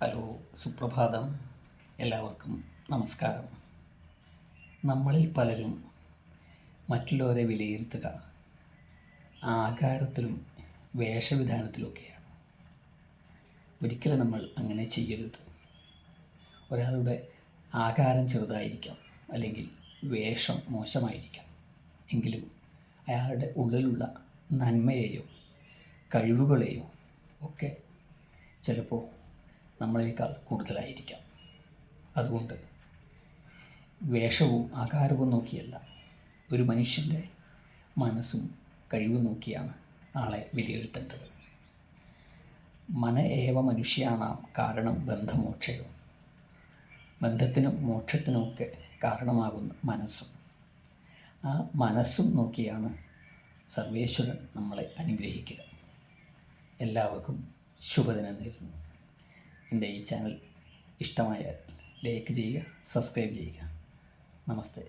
Hello സുപ്രഭാതം. എല്ലാവർക്കും നമസ്കാരം. നമ്മളിൽ പലരും മറ്റുള്ളവരെ വിലയിരുത്തുക ആകാരത്തിലും വേഷവിധാനത്തിലുമൊക്കെയാണ്. ഒരിക്കലും നമ്മൾ അങ്ങനെ ചെയ്യരുത്. ഒരാളുടെ ആകാരം ചെറുതായിരിക്കാം അല്ലെങ്കിൽ വേഷം മോശമായിരിക്കാം. എങ്കിലും അയാളുടെ ഉള്ളിലുള്ള നന്മയെയോ കഴിവുകളെയോ ഒക്കെ ചിലപ്പോൾ നമ്മളേക്കാൾ കൂടുതലായിരിക്കാം. അതുകൊണ്ട് വേഷവും ആകാരവും നോക്കിയല്ല ഒരു മനുഷ്യന്റെ മനസ്സും കഴിവും നോക്കിയാണ് ആളെ വിലയിരുത്തേണ്ടത്. മന ഏവ മനുഷ്യാണാം കാരണം ബന്ധമോക്ഷയോ ബന്ധത്തിനും മോക്ഷത്തിനുമൊക്കെ കാരണമാകുന്ന മനസ്സും. ആ മനസ്സും നോക്കിയാണ് സർവേശ്വരൻ നമ്മളെ അനുഗ്രഹിക്കുക. എല്ലാവർക്കും ശുഭദിനം നേരുന്നു. എന്റെ ഈ ചാനൽ ഇഷ്ടമായാൽ ലൈക്ക് ചെയ്യുക സബ്സ്ക്രൈബ് ചെയ്യുക. നമസ്തേ.